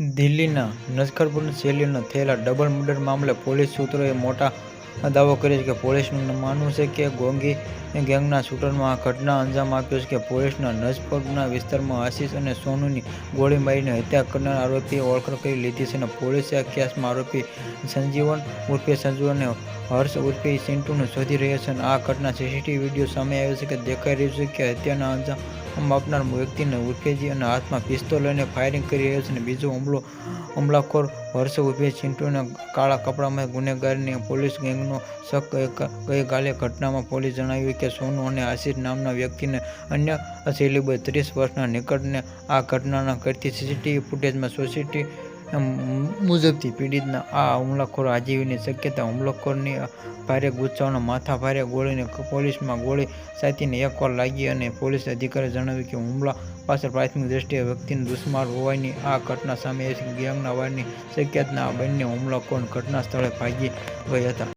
દિલ્હીના નસ્કરપૂર્ણ શૈલીના થયેલા ડબલ મર્ડર મામલે પોલીસ સૂત્રોએ મોટા દાવો કર્યો છે કે પોલીસનું માનવું છે કે ગોંગી ગેંગના શૂટરમાં આ ઘટના અંજામ આપ્યો છે કે પોલીસના નજફરના વિસ્તારમાં આશિષ અને સોનુની ગોળી મારીને હત્યા કરનાર આરોપીએ ઓળખ કરી લીધી છે અને પોલીસે આ કેસમાં આરોપી સંજીવન ઉર્ફે સંજુ અને હર્ષ ઉર્ફે સિન્ટુને શોધી રહ્યા છે અને આ ઘટના સીસીટીવી વીડિયો સામે આવ્યો છે કે દેખાઈ રહ્યું છે કે હત્યાના અંજામ આપનાર વ્યક્તિને ઉર્કેજી અને હાથમાં પિસ્તોલ લઈને ફાયરિંગ કરી રહ્યો છે અને બીજો હુમલો હુમલાખોર વર્ષો ઉભે ચિંટુના કાળા કપડામાં ગુનેગારની પોલીસ ગેંગનો શક ગઈકાલે ઘટનામાં પોલીસ જણાવ્યું કે સોનુ અને આશિષ નામના વ્યક્તિને અન્ય શૈલીબદ્ધ ત્રીસ વર્ષના નિકટને આ ઘટનાના કરતી સીસીટીવી ફૂટેજમાં સોસાયટી મુજબથી પીડિતના આ હુમલાખોર આજીવની શક્યતા હુમલાખોરની ભારે ગુસ્સાઓના માથા ભારે ગોળીને પોલીસમાં ગોળી સાચીને એકવાર લાગી અને પોલીસ અધિકારીએ જણાવ્યું કે હુમલા પાછળ પ્રાથમિક દ્રષ્ટિએ વ્યક્તિનો દુશ્મન હોવાની આ ઘટના સામે ગેંગના વારની શક્યતાના બંને હુમલાખોર ઘટના સ્થળે ભાગી ગયા હતા.